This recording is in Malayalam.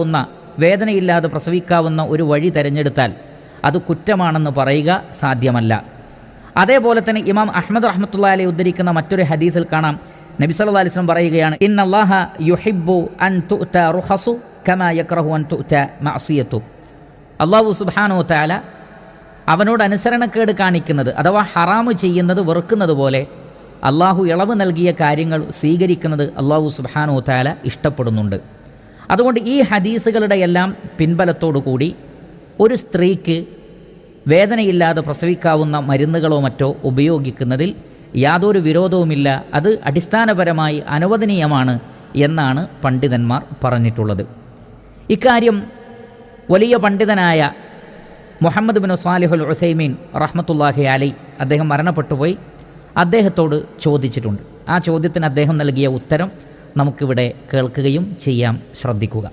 വുന്ന വേദനയില്ലാതെ പ്രസവിക്കാവുന്ന ഒരു വഴി തിരഞ്ഞെടുത്താൽ അത് കുറ്റമാണെന്ന് പറയുക സാധ്യമല്ല. അതേപോലെ തന്നെ ഇമാം അഹമ്മദ് റഹ്മത്തുള്ള അലി ഉദ്ധരിക്കുന്ന മറ്റൊരു ഹദീസിൽ കാണാം. നബി സല്ലാ അലിസ്ലം പറയുകയാണ് ഇൻ യുഹിബ്ബു അൻ തുഅത റുഖസു കമാ യക്റഹു അൻ തുത്ത അള്ളാഹു സുബ്ഹാനഹു താല അവനോട് അനുസരണക്കേട് കാണിക്കുന്നത് അഥവാ ഹറാമ് ചെയ്യുന്നത് വെറുക്കുന്നത് പോലെ അള്ളാഹു ഇളവ് നൽകിയ കാര്യങ്ങൾ സ്വീകരിക്കുന്നത് അള്ളാഹു സുബ്ഹാനഹു താല ഇഷ്ടപ്പെടുന്നുണ്ട്. അതുകൊണ്ട് ഈ ഹദീസുകളുടെ എല്ലാം പിൻബലത്തോടു കൂടി ഒരു സ്ത്രീക്ക് വേദനയില്ലാതെ പ്രസവിക്കാവുന്ന മരുന്നുകളോ മറ്റോ ഉപയോഗിക്കുന്നതിൽ യാതൊരു വിരോധവുമില്ല. അത് അടിസ്ഥാനപരമായി അനുവദനീയമാണ് എന്നാണ് പണ്ഡിതന്മാർ പറഞ്ഞിട്ടുള്ളത്. ഇക്കാര്യം വലിയ പണ്ഡിതനായ മുഹമ്മദ് ബിൻ സാലിഹുൽ ഉസൈമീൻ റഹ്മത്തുല്ലാഹി അലി അദ്ദേഹം മരണപ്പെട്ടുപോയി. അദ്ദേഹത്തോട് ചോദിച്ചിട്ടുണ്ട്. ആ ചോദ്യത്തിന് അദ്ദേഹം നൽകിയ ഉത്തരം നമുക്കിവിടെ കേൾക്കുകയും ചെയ്യാം. ശ്രദ്ധിക്കുക.